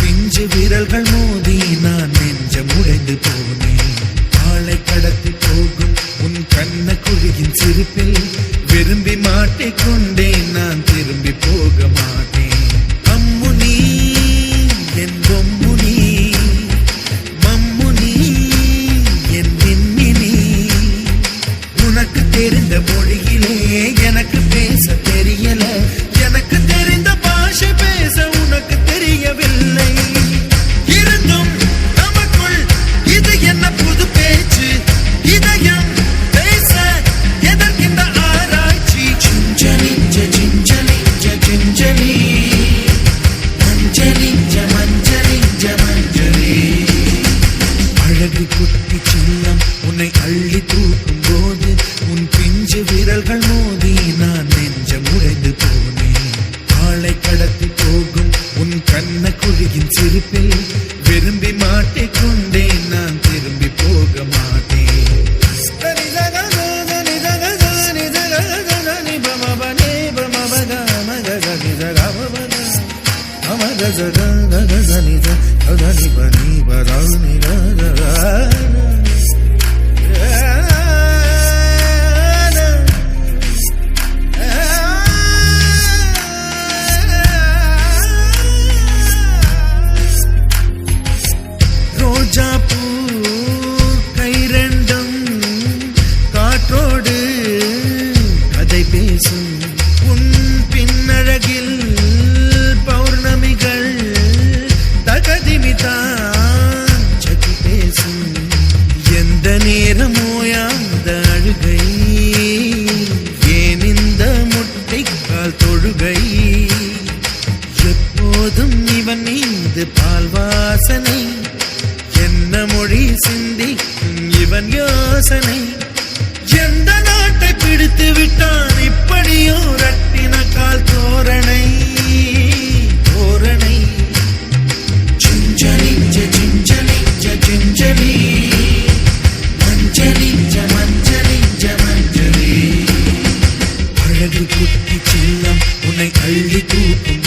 பிஞ்சு விரல்கள் மோதி நான் நெஞ்சம் உடைந்து போனேன். ஆளை கடத்தி போகும் உன் கண்ண குழியின் சிரிப்பில் விரும்பி மாட்டிக்கொண்டேன் நான். உன்னை தூக்கும் போது உன் பிஞ்சு விரல்கள் மோதி நான் நெஞ்சம் உடைந்து போனேன். ஆளை கடத்தி போகும் உன் கண்ண குழியின் சிரிப்பில் விரும்பி மாட்டிக்கொண்டேன் நான் திரும்பி போக மாட்டேன். எப்போதும் இவன் மீது பால் வாசனை. என்ன மொழி சிந்தி இவன் யோசனை. do, do.